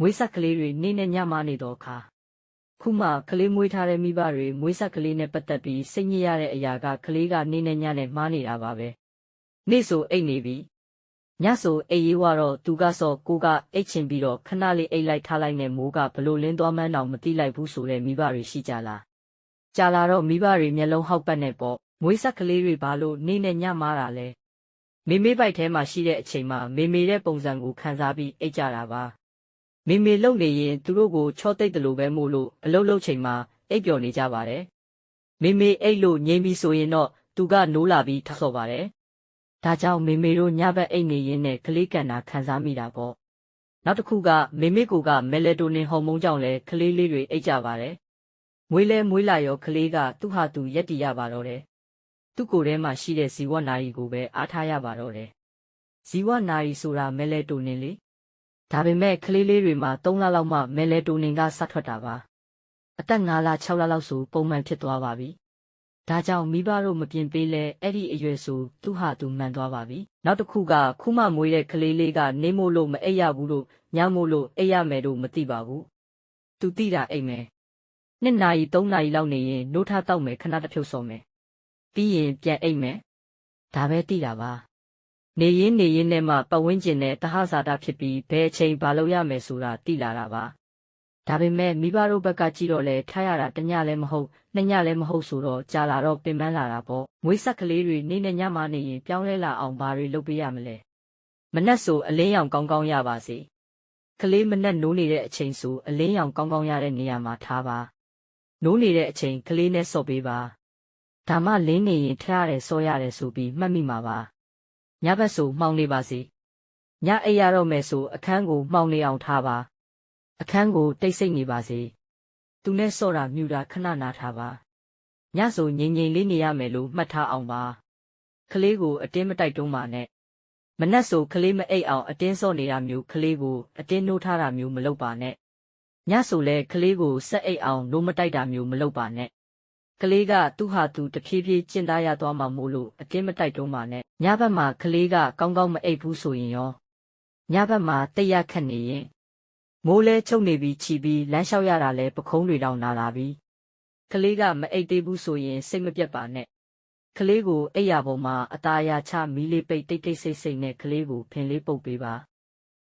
မွေးဆက်ကလေးတွေနေ့နဲ့ညမနေတော့ခါခုမှကလေးမွေးထားတဲ့မိဘတွေမွေးဆက်ကလေးနဲ့ပတ်သက်ပြီးစိတ်ညစ်ရတဲ့အရာကကလေးကနေ့နဲ့ညနဲ့မှားနေတာပါပဲနေ့ဆိုအိတ်နေပြီညဆိုအိတ်ရေးဝတော့သူကစောကိုကအိတ်ချင်ပြီးတော့ခဏလေးအိတ်လိုက်ထားလိုက်နဲ့မိုးကဘလို့လင်းသွားမှန်းတော့မသိလိုက်ဘူးဆိုတဲ့မိဘတွေရှိကြလားကြာလာတော့မိဘတွေမျက်လုံးဟောက်ပတ်နေပေါ့မွေးဆက်ကလေးတွေဘာလို့နေ့နဲ့ညမားတာလဲမေမေပိုက်ထဲမှာရှိတဲ့အချိန်မှာမေမေတဲ့ပုံစံကိုခံစားပြီးအိတ်ကြတာပါ မေမေလုံနေရင်သူတို့ကိုချောတိတ်တယ်လို့ပဲမို့လို့အလုတ်လုတ်ချိန်မှာအိပ်ပျော်နေကြပါတယ်။မေမေအိတ်လို့ငြိမ်ပြီးဆိုရင်တော့သူကနိုးလာပြီးထဆော့ပါတယ်။ဒါကြောင့်မေမေတို့ညဘက်အိတ်နေရင်းနဲ့ကလေးကန်တာခံစားမိတာပေါ့။နောက်တစ်ခုကမေမေကိုကမက်လက်တိုနင်ဟော်မုန်းကြောင့်လဲကလေးလေးတွေအိတ်ကြပါတယ်။မွေးလဲမွေးလာရောကလေးကသူ့ဟာသူရက်တည်ရပါတော့တယ်။သူ့ကိုယ်ထဲမှာရှိတဲ့ဇီဝနာရီကိုပဲအားထားရပါတော့တယ်။ဇီဝနာရီဆိုတာမက်လက်တိုနင်လေ ဒါပေမဲ့ကလေးလေးတွေမှာ3လလောက်မှမဲလဲတိုနင်ကစထွက်တာပါအသက်5လ6လလောက်ဆိုပုံမှန်ဖြစ်သွားပါပြီဒါကြောင့်မိဘတို့မပြင်ပေးလဲအဲ့ဒီအရွယ်ဆိုသူ့ဟာသူမှန်သွားပါပြီနောက်တစ်ခုကခုမှမွေးတဲ့ကလေးလေးကနေမို့လို့မအိပ်ရဘူးလို့ညမို့လို့အိပ်ရမယ်လို့မသိပါဘူးသူသိတာအိပ်မယ်နှစ်နာရီ3နာရီလောက်နေရင်နိုးထတောက်မယ်ခဏတစ်ဖြုတ်စော်မယ်ပြီးရင်ပြန်အိပ်မယ်ဒါပဲသိတာပါ နေရင်းနေရင်းနဲ့မှပတ်ဝန်းကျင်နဲ့တဟဇာတာဖြစ်ပြီးဘယ်အချိန်ဘာလုပ်ရမယ်ဆိုတာသိလာတာပါဒါပေမဲ့မိဘတို့ဘက်ကကြည့်တော့လဲထားရတာတညလည်းမဟုတ်နှစ်ညလည်းမဟုတ်ဆိုတော့ကြာလာတော့ပင်ပန်းလာတာပေါ့မွေးဆက်ကလေးတွေနေနဲ့ညမှနေရင်ပြောင်းလဲလာအောင်ဘာတွေလုပ်ပေးရမလဲမနှက်ဆိုအလင်းရောင်ကောင်းကောင်းရပါစေကလေးမနှက်နိုးနေတဲ့အချိန်ဆိုအလင်းရောင်ကောင်းကောင်းရတဲ့နေရာမှာထားပါနိုးနေတဲ့အချိန်ကလေးနဲ့ဆော့ပေးပါဒါမှလင်းနေရင်ထားရတယ်ဆော့ရတယ်ဆိုပြီးမှတ်မိမှာပါ ညဘက်ဆိုမှောင်နေပါစေညအိပ်ရတော့မယ်ဆိုအခန်းကိုမှောင်နေအောင်ထားပါ အခန်းကိုတိတ်ဆိတ်နေပါစေသူနဲ့စော့တာမြူတာခဏနာထားပါညဆိုငြိမ်ငြိမ်လေးနေရမယ်လို့မှတ်ထားအောင်ပါကလေးကိုအတင်းမတိုက်တွန်းပါနဲ့မနှက်ဆိုကလေးမအိပ်အောင်အတင်းစော့နေတာမျိုးကလေးကိုအတင်းနှိုးထားတာမျိုးမလုပ်ပါနဲ့ညဆိုလဲကလေးကိုဆက်အိပ်အောင်နိုးမတိုက်တာမျိုးမလုပ်ပါနဲ့ ကလေးကသူ့ဟာသူတဖြည်းဖြည်းကျင့်သားရသွားမှာမို့လို့အတင်းမတိုက်တွန်းပါနဲ့ညဘက်မှာကလေးကကောင်းကောင်းမအိပ်ဘူးဆိုရင်ရောညဘက်မှာတိတ်ရခတ်နေရင်မိုးလဲချုပ်နေပြီးချီပြီးလမ်းလျှောက်ရတာလဲပခုံးတွေတောင်နာလာပြီကလေးကမအိပ်သေးဘူးဆိုရင်စိတ်မပြတ်ပါနဲ့ကလေးကိုအိပ်ရပေါ်မှာအသားရချမီးလေးပိတ်တိတ်တိတ်ဆိတ်ဆိတ်နဲ့ကလေးကိုဖင်လေးပုတ်ပေးပါ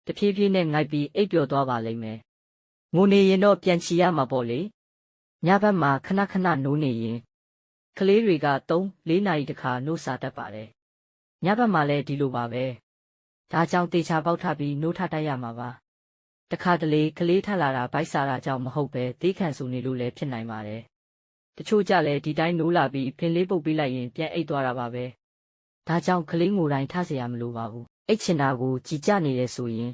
တဖြည်းဖြည်းနဲ့ငိုက်ပြီးအိပ်ပျော်သွားပါလိမ့်မယ်ငိုနေရင်တော့ပြန်ချီရမှာပေါ့လေ ညဘက်မှာခဏခဏနိုးနေရင် ကလေးတွေက3 4နာရီတခါနှိုးစားတတ်ပါတယ်။ညဘက်မှလည်းဒီလိုပါပဲ။ဒါကြောင့်တေချာပေါက်ထပြီးနှိုးထတတ်ရမှာပါ။တခါတလေကလေးထလာတာဗိုက်စားတာကြောင့်မဟုတ်ပဲသေးခံဆူနေလို့လည်းဖြစ်နိုင်ပါတယ်။တချို့ကြလည်းဒီတိုင်းနိုးလာပြီးဖင်လေးပုတ်ပေးလိုက်ရင်ပြန်အိတ်သွားတာပါပဲ။ဒါကြောင့်ကလေးငိုတိုင်းထเสียရမလို့ပါဘူး။အိတ်ချင်တာကိုကြည်ကြနေတယ်ဆိုရင်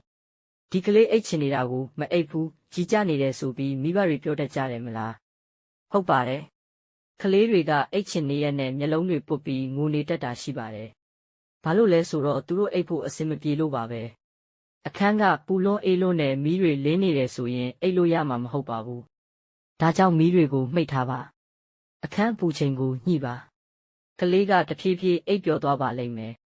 ဒီကလေးအိတ်ချင်နေတာကိုမအိတ်ဘူးကြည်ကြနေတယ်ဆိုပြီးမိဘတွေပြောတတ်ကြတယ်မလား။ ဟုတ်ပါတယ်။ကလေးတွေကအိတ်ချင်နေရနဲ့မျက်လုံးတွေပုတ်ပြီးငိုနေတတ်တာရှိပါတယ်။ဘာလို့လဲဆိုတော့သူတို့အိတ်ဖို့အဆင်မပြေလို့ပါပဲ။အခန်းကပူလွန်းအေးလွန်းနဲ့မီးတွေလင်းနေတယ်ဆိုရင်အိတ်လို့ရမှာမဟုတ်ပါဘူး။ဒါကြောင့်မီးတွေကိုမှိတ်ထားပါ။အခန်းပူချိန်ကိုညှိပါ။ကလေးကတဖြည်းဖြည်းအိတ်ပျော်သွားပါလိမ့်မယ်